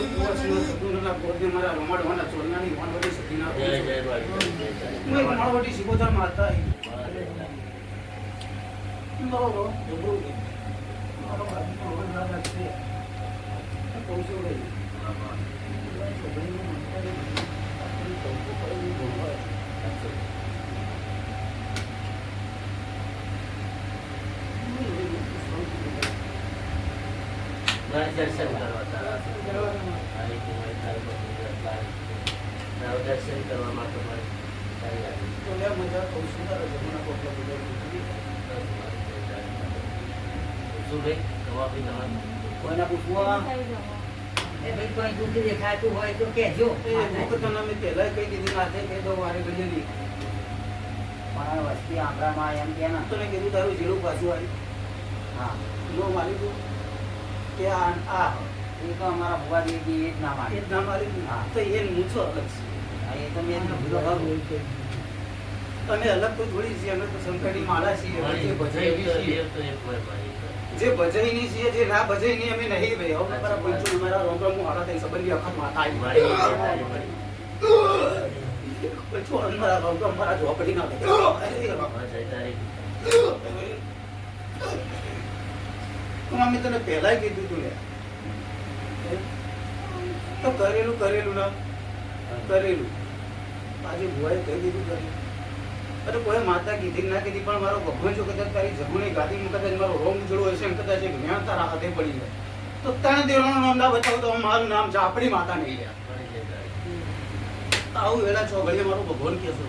સદુનના ગોરને મારા રમાડવાના ચોરનાની વાનવટી સતીના જય જય વાળી જય જય. હું એક માળવટી શિકોતર માતા બરોબર જબરું છે. મારો આજનો વન રાજા છે આ કહું છું ભાઈ છોકરીનું મંતવ્ય આપણી કૌતુક કરેલું ભોગવાય. મારે દર્શન કરવા તારા આવી તું મારી તારી પત્ની રતલાણી. તારું દર્શન કરવા માટે મારે તારી આવી. તો લે મજા કહું છું તારા જમવાના પોટલા બધા મૂકી. શું ભાઈ કવા બી તમારે કોઈના પૂછવા એ ભાઈ કોઈ દુઃખ દેખાતું હોય તો કહેજો. એ મુકતના મેં પહેલાય કહી દીધી નાથે કહી દઉં વારે ગયેલી પણ વસ્તી આંકડામાં એમ કે ને. તને કીધું તારું જીરું પાછું આવ્યું હા. જો મારી તું કે આ આ એ તો અમારા ભુવા દેવી એ જ ના એ જ ના મારી તો એ મૂછો અલગ છે. એ તો મેં કીધું અલગ તો થોડી છીએ અમે તો શંકરની માળા છીએ. જે છીએ. છીએ જે ના અમે નહીં ભાઈ. હવે મારા પંચો અમારા રોગમ રોમ હાડા થઈ સંબંધી અખત માતા આવી પંચો રોમ મારા ઝોપડી ના હા, તારી. અમે તને પહેલા કીધું તું લે તો કરેલું કરેલું ના કરેલું. આજે ભુવાએ કહી દીધું કરેલું અરે કોઈ માતા કીધી ના કીધી, પણ મારો ભગવાન જો કદાચ તારી જમણી ગાદી કદાચ મારો રોમ જોડો હશે એમ કદાચ એક જ્ઞાન તારા હાથે પડી જાય. તો ત્રણ દેવનું નામ ના બતાવું તો મારું નામ છે આપણી માતા નહીં લે. આવું વેલા ચોઘડીએ મારું ભગવાન કેસો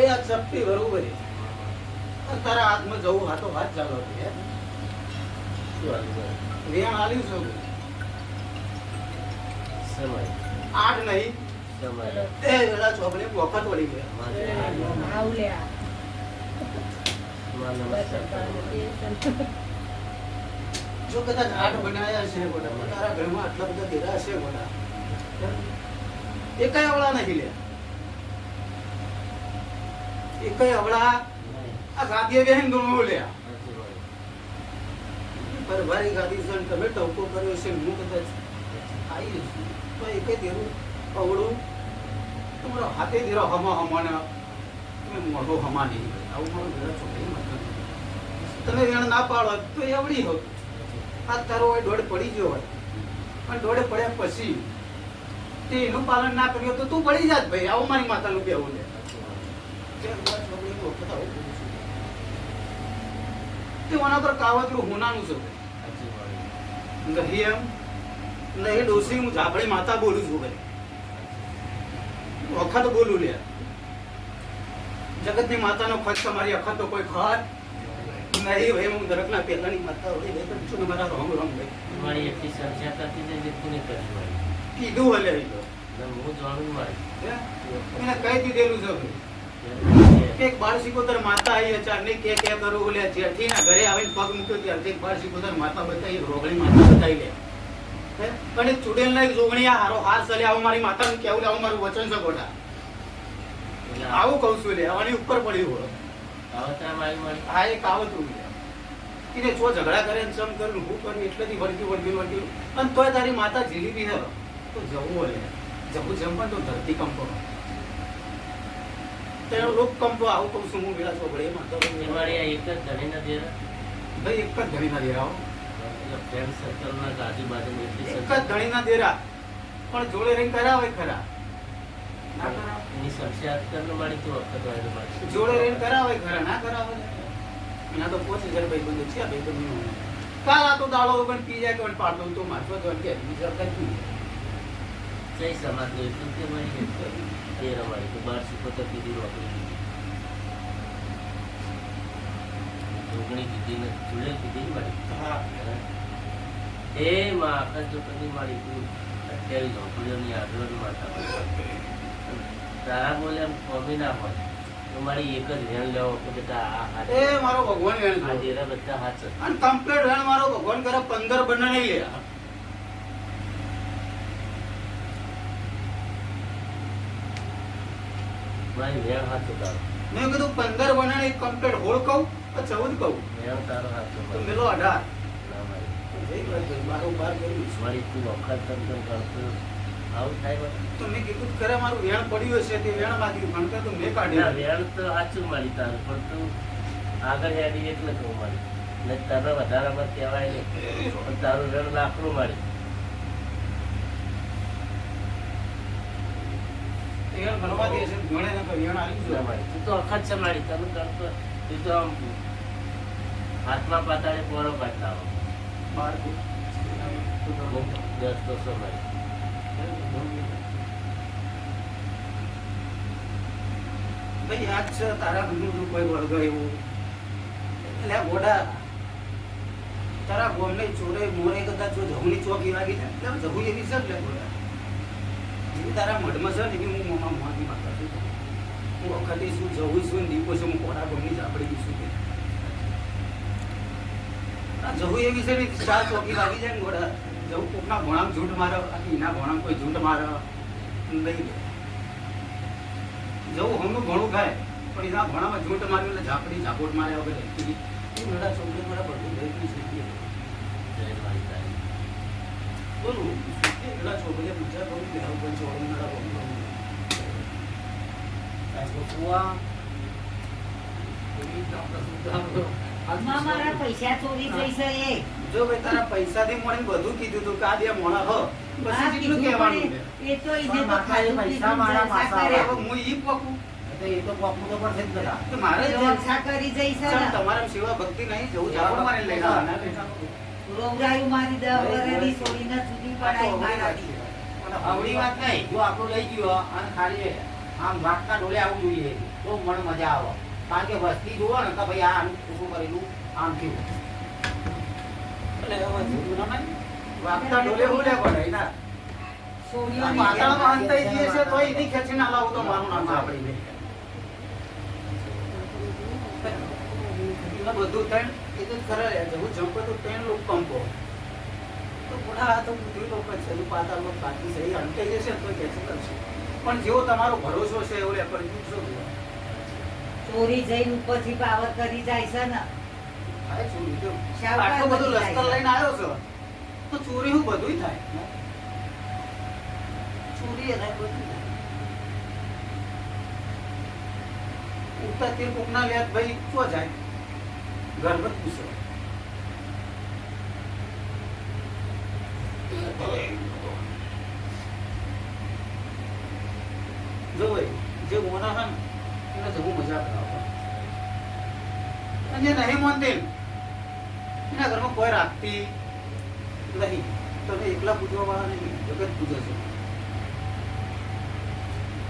એ આ ચપ્પી બરોબર છે. આ તારા હાથમાં જવું હાથો હાથ ચાલો છે. શું હાલું કરે? વેણ આલ્યું છું સમય. આઠ નહીં. સમય. એ વેલા ચોઘડી વખત વળી ગયા. મારી જો કદાચ આઠ બનાવ્યા છે ગોડા તારા ઘરમાં આટલા બધા દેરા છે ગોડા. એકાય અવળા નહીં લે. એકાય અવળા આ ગાદીએ બેહીને ગણવું પર વારી ગાદી છે તમે ટવકો કર્યો છે હું કદાચ આવી છું તો એકે દેરું અવળું? તમારો હાથે દેરો હમા હમાને. તમે મોઢો હમા નહીં આવું મારું ઘરે છોકરી મતલબ તમે વેણ ના પાડો તો એ અવળી હોત આ તારો હોય દોડ પડી ગયો હોય. પણ દોડે પડ્યા પછી તે એનું પાલન ના કર્યું તો તું પડી જાત ભાઈ. આવું મારી માતાનું કહેવું જે છું. તે ઓના પર કાવતરું હોનાનું છે. નહીં એમ? નહીં ડોસી હું ઝાપડી માતા બોલું છું ભાઈ. વખત બોલું લે. જગતની માતાનો ખર્ચ તમારી અખત તો કોઈ ખત નહીં ભાઈ હું દરકના પહેલાની માતા હોય બે પણ છું મારા રોમ રોમ ભાઈ? મારી એટલી કરતી હતી જે કોને કરી કીધું હલે હું જાણું મારી? એને કહી દીધેલું છે ભાઈ. આવી કહું છું ઉપર પડ્યું હોય. એક આવતું લે. એને જો ઝઘડા કરે ને કરું એટલેથી વળગ્યું વળગ્યું વળગ્યું. અને તોય તારી માતા જીલીબી હે તો જવું હોય જવું જેમ પણ તો ધરતી કંપો તેનો લોક કંપો આવું કહું છું હું વેલા ચોપડે માતા તો એક જ ધણીના દેરા ભાઈ એક જ ધણીના દેરા ફ્રેન્ડ સર્કલના આજુબાજુ એક જ ધણીના દેરા પણ જોડે રહીને કરાવે ખરા? ના તો હોય તો મારી. જોડે રહીને કરાવે ખરા? ના કરાવે એના તો પોચ હજાર ભાઈ બંધ છે આ ભાઈ બંધ કાલ આ તો દાડો પણ પી જાય કે પાડતો તો મારતો તો એમ કે બીજા કઈ પી જય એટલું કે મારી તો કીધી ને ચૂડેલ કીધી ને એ માં આખા જો કદી મારી તું અત્યાવીસ ઝોપડીઓની આગળની માતા તારા બોલે એમ કોમી ના હોય. તો મારી એક જ ધ્યાન લેવો કે બેટા આ હાથ એ મારો ભગવાન વેણ આ ડેરા બધા હાથ અને કમ્પ્લીટ વેણ મારો ભગવાન કરે પંદર બંને નહીં લે. મારી વેર હાથ ઉતારો મેં કીધું પંદર એક કમ્પ્લીટ હોળ કહું તો ચૌદ કહું? વેર તારો હાથ તો મેલો અઢાર. ના મારી. છે. તું વખત તમ કરતો આવું થાય? તો મેં કીધું ખરે મારું વેણ પડ્યું હશે તે વેણમાંથી ભણતર તો મેં કાઢ્યું. વેણ તો સાચું મારી તારું પણ તું આગળ હેડી એટલે કહું મારી. ને તને વધારામાં કહેવાય નહીં પણ તારું વેણ લાકડું મારી. તે વેણ ભણવા દે છે ગણે ને કોઈ વેણ આવી ના ગયું તો અખત છે મારી તને કરતો તું તો આમ હાથમાં પાતાળે પોરો કાઢતા આવો બાર દસ તો સો ભાઈ યાદ છે તારા ઘરનું કોઈ વર્ગ એવું? એટલે ગોડા તારા ગોમને ચોરે મોરે કદાચ જો જહુની ચોકી વાગી જાય એટલે જવું એવી છે એટલે ગોડા જેવી તારા મઢમાં છે ને હું મમ્મા મોંથી માતા છું. હું વખતે શું જવું છું ને, દીપો છું, હું કોડા ગોમની ઝાપડી છું કે એવી છે ને ચાર ચોકી લાગી જાય ને ઘોડા જવું કોકના ભોણામ ઝૂંટ મારે એના ભોણામ કોઈ ઝૂંટ મારે નહીં જવું હમનું ઘણું ખાય પણ એના ભણામાં ઝૂંટ માર્યું એટલે ઝાપડી, ઝાપોટ માર્યા વગર એ મારા છોકરી મારા બધું રહેતી છે જય મારી બોલું. એ છોકરીએ પૂછ્યા કોઈ છોકરી બે મોણા હ. હા, પછી કેટલું કીધું કહેવાનું પણ છે? એ તો એને પણ તો માથા એ ખાધું પૈસા પીધું મારા જલસા પાછા કરે. હવે હું ઈ પકું? એટલે એ તો પકવું તો પડશે જ બધા. તો મારે જવાનું જલસા કરી જઈશ ચાલ, ને તમારા સેવા ભક્તિ નહીં જવું ઝાપડ મારે બેટા. રોવરાયું મારી દહ વરેની છોડીને જુદી પડાઈ મારાથી. છે. આવડી વાત નહીં. જો આપણું લઈ ગયો અને ખાલી આમ વાટકા ડોલે આવવું જોઈએ. તો મને મજા આવે. કારણ કે વસ્તી જુઓ ને તો ભાઈ આ આનું શું કરેલું આમ થયું. એટલે હવે જુદું ના માને. વાગતા ડોલે પડે પાતાળમાં અંતાઈ જઈએ છે તોય એની ખેંચીને હલાવું તો મારું નામ સાંભળી લે. એટલે બધું ત્રણ એ તો ખરા યાર, હું જમ્પે તો ત્રણ લોક કંપો. તો આ તો બુદ્ધિ લોકો છે, પાતા લોકો બાકી છે, એ અંટાઈ જશે તો તોય કરશે. પણ જેવો તમારો ભરોસો છે એવો પણ પૂછો ચોરી જઈને ઉપરથી પાવર કરી જાય છે ને. આટલું બધું લશ્કર લઈને આવ્યો છો તો ચોરી હું બધુંય થાય. ચોરી થાય બધું ઉગતા તીર કોકના લ્યાત ભાઈ શું જાય? ગર્ભત પૂછો. જો જે મોના છે એને ઘરમાં કોઈ રાખતી નહીં. તમે એકલા પૂજવા નહીં, જગત પૂજે છે.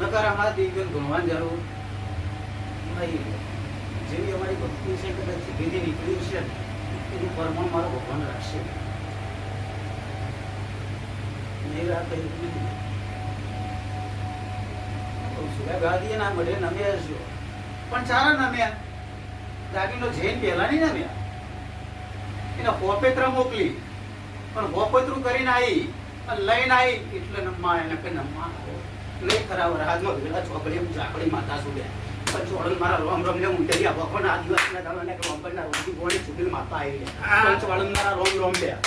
નકર અમારા દેવીઓને ભણવાની નહીં. જેવી અમારી ભક્તિ છે, કદાચ ધીરે નીકળી છે, એનું પરમાણ મારો ભગવાન રાખશે. નહીં પણ ચારા નમ્યા? દાગીનો જૈન પહેલા નહીં નમ્યા? એને હોપેત્ર મોકલી. પણ હોપેત્રું કરીને આવી લઈને આવી એટલે નમ્મા, એને કે નમ્મા. લઈ ખરાબ રાજમાં ભેગા ચોકડી ચાકડી માતા સુડ્યા પણ મારા રોમ ને ભગવાન ગોળી માતા આવી પણ મારા રોમ રોમ લ્યા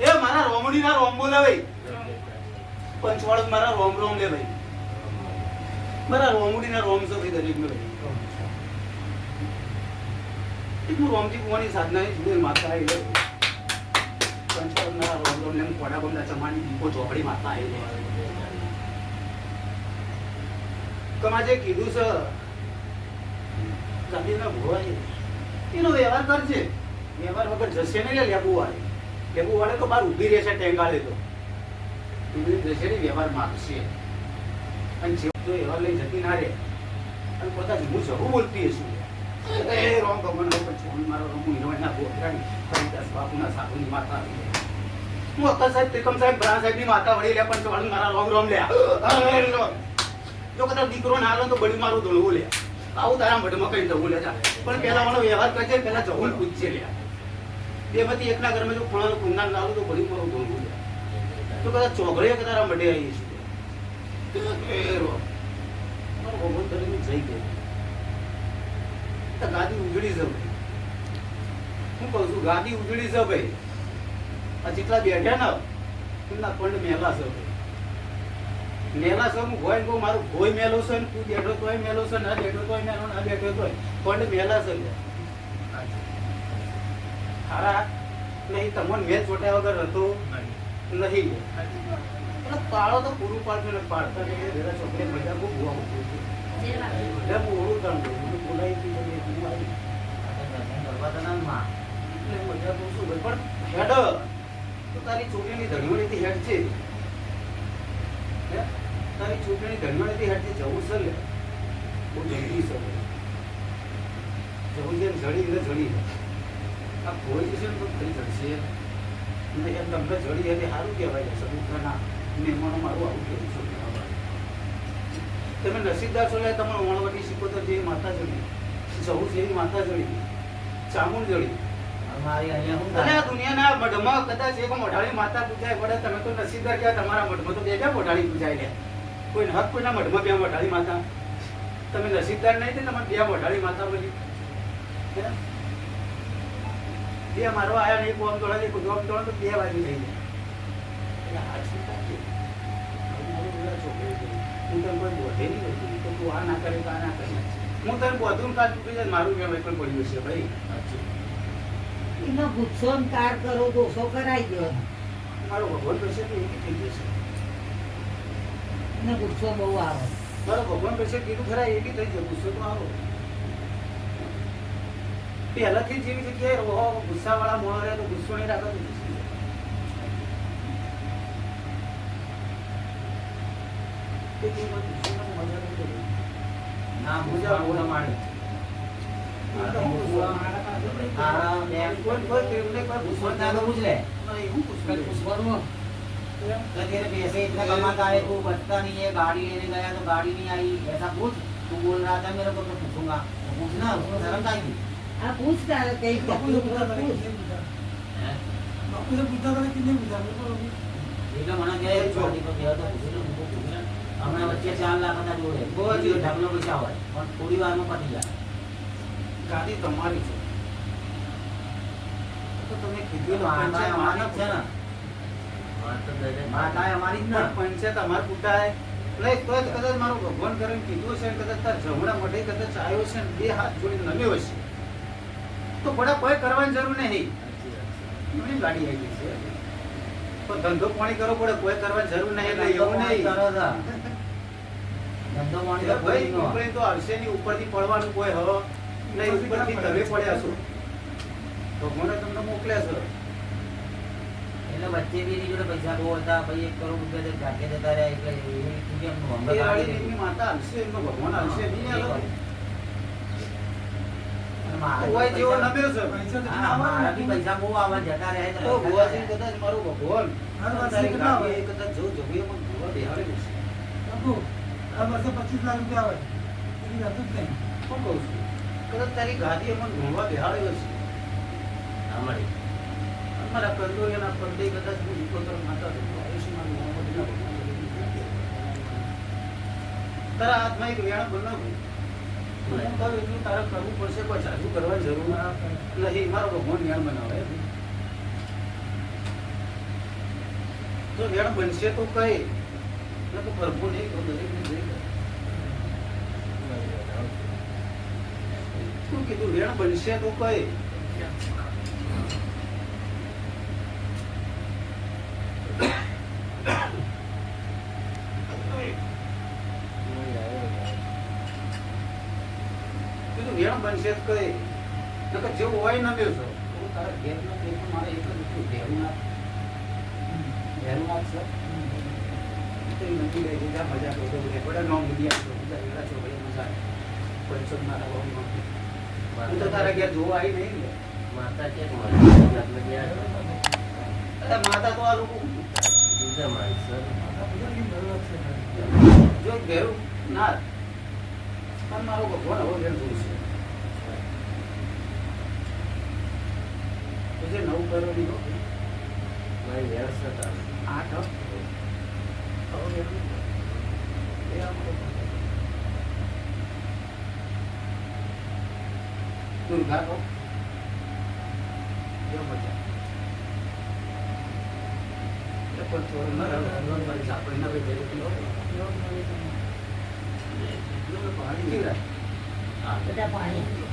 એ મારા રોમ બોલે ભાઈ. પંચવાળક મારા રોમ રોમ લે ભાઈ. મારા રોમડીના રોમ છો ભાઈ દરેક ભાઈ. એટલું રોમજી કુવાની સાધના જુદે માતા આવી ગઈ પંચવાળક મારા રોમ રોમ ને કોડા બોમલા ચમાની દીપો ચોકડી માતા આવી તમારે જે કીધું છે ગાંધીના ભોવાય એનો વ્યવહાર કરજે. વ્યવહાર વગર જશે ને લેબુ વાળે લેબુ વાળે તો બહાર ઊભી રહેશે ટેંગાળે તો. ઊભી જશે ને વ્યવહાર માગશે. અને જે તો વ્યવહાર લઈ જતી ના રહે. અને કદાચ હું જવું બોલતી હશું. માતા. સાહેબ, ત્રિકમ સાહેબ ભરા સાહેબની માતા વળી લે, પણ મારા રોમ રોમ લો. જો કદાચ દીકરો ના હાલો તો બળી મારું ધોળવું લે. આવું તારા મઢમાં કઈ જવું લે પણ પેલા મને વ્યવહાર કરજે પેલા જવું પૂછશે લે. બેમાંથી એકના ઘરમાં જો ખૂણાનો કુંડાન લાવું તો બળી મારું ધોળવું લે. તો કદાચ ચોગડે કે તારા મઢે આવી જઈ ગાદી ઉજળી ભાઈ. હું કહું છું, ગાદી ઉજળી છે ભાઈ. આ જેટલા બેઠા ને, એમના પંડ મેલા છે મેલા છે હું કહું મારું ભોય મેલો છે તું બેઠો તોય મેલો છે ના બેઠો તોય મેલો ના બેઠો તોય. પણ મેલા છે હારા. નહીં તમને મેલ ચોટ્યા વગર હતો નહીં એટલે પાળો તો પૂરું પાડજો ને પાડતા નહીં ભેગા છોકરી મજા બહુ ભૂવા મૂકું એટલે કામ કરું બોલાવી માં એટલે મજા તો શું પણ હેડ. તો તારી છોકરીની ધણીઓળીથી હેડ છે? તારી ધણીઓળીથી હેડ છે જવું છે લે. બહુ જલ્દી છે જવું છે ને જડી ને જડી આ કોઈ જશે તો ફરી જડશે. અને એમ તમને જડી એટલે સારું કહેવાય. સમુદ્રના મહેમાનો મારું આવું કહેવું છું તમે નસીબદાર છો એટલે તમારે વણવટી શીખોતર જેવી માતા જડી જવું જેવી માતા જડી ચામુંડ જડી અને? દુનિયાના મઢમાં કદાચ એક મોઢાળી માતા પૂજાય પડે તમે તો નસીબદાર કહેવાય તમારા મઢમાં તો બે ક્યાં મોઢાળી પૂજાય લે. કોઈ હક કોઈના મઢમાં બે મોઢાળી માતા. તમે નસીબદાર નહીં તે તમારે બે મોઢાળી માતા હે? બે મારવા આયા નહીં કોમ તોડે નહીં કુદવામ તોડે તો બે બાજુ થઈ જાય. હું તને કોઈ બોધે નહીં હોતી તો તું આ ના કરે આ ના કરે. હું તને બોધું કાલ ચૂકી જાય મારું વ્યવહાર પણ પડ્યું છે ભાઈ. એનો ગુસ્સો કાર કરો તો ઓછો કરાઈ ગયો. મારો ભગવાન કહેશે તો એ થઈ જશે એને ગુસ્સો બહુ આવે. મારો ભગવાન કહેશે કીધું ખરા એવી થઈ જાય ગુસ્સો તો આવો. પહેલાથી જેવી જગ્યાએ રહો ગુસ્સાવાળા મોણો રહે તો ગુસ્સો નહીં રાખો તો ગુસ્સો મજા? ના માણે બોલ મારે આ તો હું ગુસ્સો. તારા બે કોઈ કોઈ તેમને કોઈ ગુસ્સો પૂછ ના તો પૂછ લે નહીં, હું ગુસ્સો નહીં. तो तेरे पैसे इतना कमाता है तू बचता नहीं है गाड़ी लेने गया तो गाड़ी नहीं आई ऐसा पूछ तू बोल रहा था मेरे को तो पूछूंगा तो पूछना उसमें शर्म का थी આ પૂછતા કઈ પૂછ એટલે મને કહે છોડી તો કહે તો પૂછી લો મૂકો પૂછી લો હમણાં વચ્ચે ચાર લાખ હતા જોડે બહુ જ. ઢગલો પૈસા હોય પણ થોડી વારમાં પતી જાય ગાડી તમારી છે તો તમે કીધું માતા અમારી છે ને. માતા અમારી જ ને. પંચાયત અમાર કુટાય નહીં તો કદાચ મારું ભગવાન કરીને કીધું છે કદાચ તાર જમણા મઢે કદાચ આવ્યો છે ને બે હાથ જોડીને નમ્યો હશે. તો ઘોડા કોઈ કરવાની જરૂર નહીં. એમની ગાડી આવી ગઈ છે. તો ધંધો પાણી કરવો પડે કોઈ કરવાની જરૂર નહીં એટલે એવું નહીં. ધંધો પાણી તો આવશે ની ઉપરથી આવશે નહીં ઉપરથી પડવાનું કોઈ હ નહીં ઉપરથી તમે પડ્યા છો. ભગવાને તમને મોકલ્યા છે. એટલે વચ્ચે બી એની જોડે પૈસા બહુ હતા પછી એક કરોડ રૂપિયા તો જતા રહ્યા એટલે એવી કેમ નું? માતા હશે એમનો ભગવાન તો તો છે. પચીસ લાખ રૂપિયા આવે. કદાચ તારી ગાદી એમાં ભુવા બેહાડેલો છે. અમારી. અમારા કંદોરિયાના પંડે કદાચ હું ઇકોતર માતા આયુષ્યમાન મોહમ્મદના તારા હાથમાં એક વેણ બનાવું. હું કહું એટલું તારે કરવું પડશે કોઈ જાજુ કરવાની જરૂર નહીં મારો ભગવાન વેણ બનાવે. જો વેણ બનશે તો કઈ? ન તો પ્રભુ નહીં તો દરેકને જઈ શું કીધું વેણ બનશે તો કઈ? વેણ કઈ નકર જેવું હોય ને બેસો તો તારા ઘેરનો પેટ મારે એક જ હતું ઘેરું ના ઘેરું ના છે. તો નથી ગઈ બીજા મજા કરો તો બધે બધા નોમ મૂલ્યા છો બીજા એવા છો ભાઈ મજા પંચો મારા બહુ હું તો તારા ઘેર જોવા આવી નહીં ને માતા કે માતા તો આ લોકો બીજા માણસ. જો ઘેરું ના પણ મારો ભગવાન હવે ઘેર જોઈશે તો જે નવું કરો દીધો મારી વ્યવસ્થા આઠ હવે ઘેરું એ આપણો દુર્ગા તો જો મજા પણ થોડું ન રહે, હલવાન મારી ઝાપડી ના ભાઈ ઘરે પીવો. લોટ મળી જાય. પાણી પીવડાય. બધા પાણી